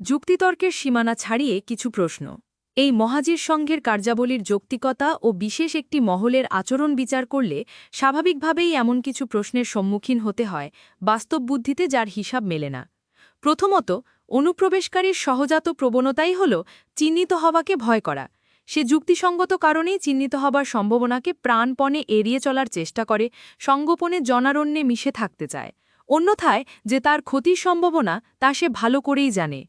যুক্তিতর্কের সীমানা ছাড়িয়ে কিছু প্রশ্ন। এই মহাজির সংঘের কার্যাবলীর যৌক্তিকতা ও বিশেষ একটি মহলের আচরণ বিচার করলে স্বাভাবিকভাবেই এমন কিছু প্রশ্নের সম্মুখীন হতে হয়, বাস্তব বুদ্ধিতে যার হিসাব মেলে না। প্রথমত, অনুপ্রবেশকারীর সহজাত প্রবণতাই হল চিহ্নিত হওয়াকে ভয় করা। সে যুক্তিসঙ্গত কারণেই চিহ্নিত হবার সম্ভাবনাকে প্রাণপণে এড়িয়ে চলার চেষ্টা করে, সঙ্গোপনে জনারণ্যে মিশে থাকতে চায়। অন্যথায়, যে তার ক্ষতির সম্ভাবনা, তা সে ভালো করেই জানে।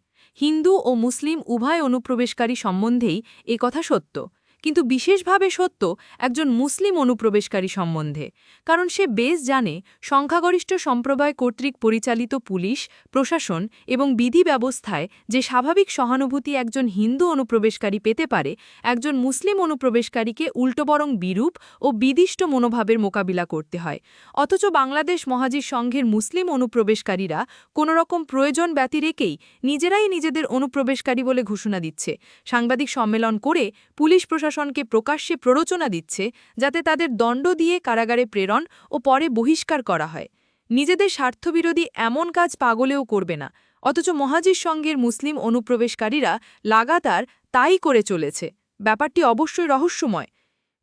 হিন্দু ও মুসলিম উভয় অনুপ্রবেশকারী সম্বন্ধেই কথা সত্য। কিন্তু বিশেষভাবে সত্য একজন মুসলিম অনুপ্রবেশকারী সম্বন্ধে, কারণ সে বেশ জানে সংখ্যাগরিষ্ঠ সম্প্রদায় কর্তৃক পরিচালিত পুলিশ, প্রশাসন এবং বিধি ব্যবস্থায় যে স্বাভাবিক সহানুভূতি একজন হিন্দু অনুপ্রবেশকারী পেতে পারে, একজন মুসলিম অনুপ্রবেশকারীকে উল্টো বরং বিরূপ ও বিদিষ্ট মনোভাবের মোকাবিলা করতে হয়। অথচ বাংলাদেশ মহাজির সংঘের মুসলিম অনুপ্রবেশকারীরা কোনোরকম প্রয়োজন ব্যতি রেখেই নিজেরাই নিজেদের অনুপ্রবেশকারী বলে ঘোষণা দিচ্ছে। সাংবাদিক সম্মেলন করে পুলিশ প্রশাসনকে প্রকাশ্যে প্ররোচনা দিচ্ছে যাতে তাদের দণ্ড দিয়ে কারাগারে প্রেরণ ও পরে বহিষ্কার করা হয়। নিজেদের স্বার্থবিরোধী এমন কাজ পাগলেও করবে না, অথচ মহাজির সংঘের মুসলিম অনুপ্রবেশকারীরা লাগাতার তাই করে চলেছে। ব্যাপারটি অবশ্যই রহস্যময়।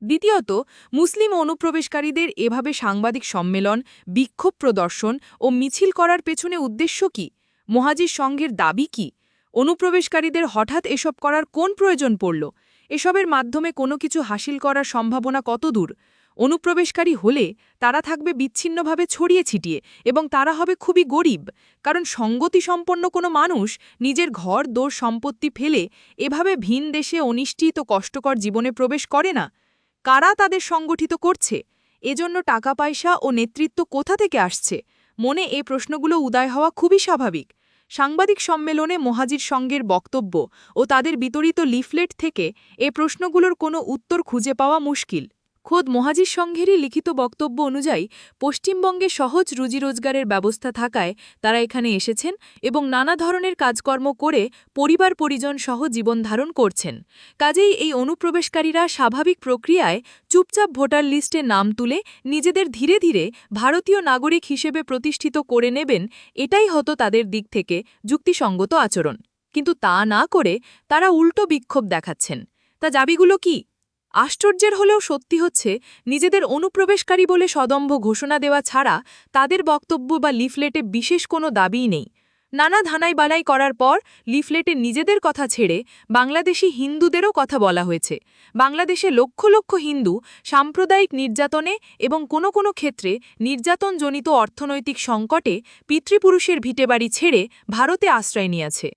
দ্বিতীয়ত, মুসলিম অনুপ্রবেশকারীদের এভাবে সাংবাদিক সম্মেলন, বিক্ষোভ প্রদর্শন ও মিছিল করার পেছনে উদ্দেশ্য কি? মহাজির সংঘের দাবি কি? অনুপ্রবেশকারীদের হঠাৎ এসব করার কোন প্রয়োজন পড়ল? এসবের মাধ্যমে কোনো কিছু হাসিল করার সম্ভাবনা কত দূর অনুপ্রবেশকারী হলে তারা থাকবে বিচ্ছিন্নভাবে ছড়িয়ে ছিটিয়ে এবং তারা হবে খুবই গরিব। কারণ সঙ্গতিসম্পন্ন কোনো মানুষ নিজের ঘর, দোর, সম্পত্তি ফেলে এভাবে ভিন দেশে অনিশ্চিত কষ্টকর জীবনে প্রবেশ করে না। কারা তাদের সংগঠিত করছে? এজন্য টাকা পয়সা ও নেতৃত্ব কোথা থেকে আসছে? মনে এ প্রশ্নগুলো উদয় হওয়া খুবই স্বাভাবিক। সাংবাদিক সম্মেলনে মহাজির সঙ্গের বক্তব্য ও তাদের বিতরিত লিফলেট থেকে এ প্রশ্নগুলোর কোনো উত্তর খুঁজে পাওয়া মুশকিল। খোদ মহাজির সংঘেরই লিখিত বক্তব্য অনুযায়ী পশ্চিমবঙ্গে সহজ রুজি রোজগারের ব্যবস্থা থাকায় তারা এখানে এসেছেন এবং নানা ধরনের কাজকর্ম করে পরিবার পরিজন সহ জীবনধারণ করছেন। কাজেই এই অনুপ্রবেশকারীরা স্বাভাবিক প্রক্রিয়ায় চুপচাপ ভোটার লিস্টে নাম তুলে নিজেদের ধীরে ধীরে ভারতীয় নাগরিক হিসেবে প্রতিষ্ঠিত করে নেবেন এটাই হতো তাদের দিক থেকে যুক্তিসঙ্গত আচরণ। কিন্তু তা না করে তারা উল্টো বিক্ষোভ দেখাচ্ছেন। তা দাবিগুলো কি? আশ্চর্যের হলেও সত্যি হচ্ছে, নিজেদের অনুপ্রবেশকারী বলে সদম্ভ ঘোষণা দেওয়া ছাড়া তাদের বক্তব্য বা লিফলেটে বিশেষ কোনো দাবিই নেই। নানা ধানাই বালাই করার পর লিফলেটে নিজেদের কথা ছেড়ে বাংলাদেশি হিন্দুদেরও কথা বলা হয়েছে। বাংলাদেশে লক্ষ লক্ষ হিন্দু সাম্প্রদায়িক নির্যাতনে এবং কোনো কোনো ক্ষেত্রে নির্যাতনজনিত অর্থনৈতিক সংকটে পিতৃপুরুষের ভিটেবাড়ি ছেড়ে ভারতে আশ্রয় নিয়েছে।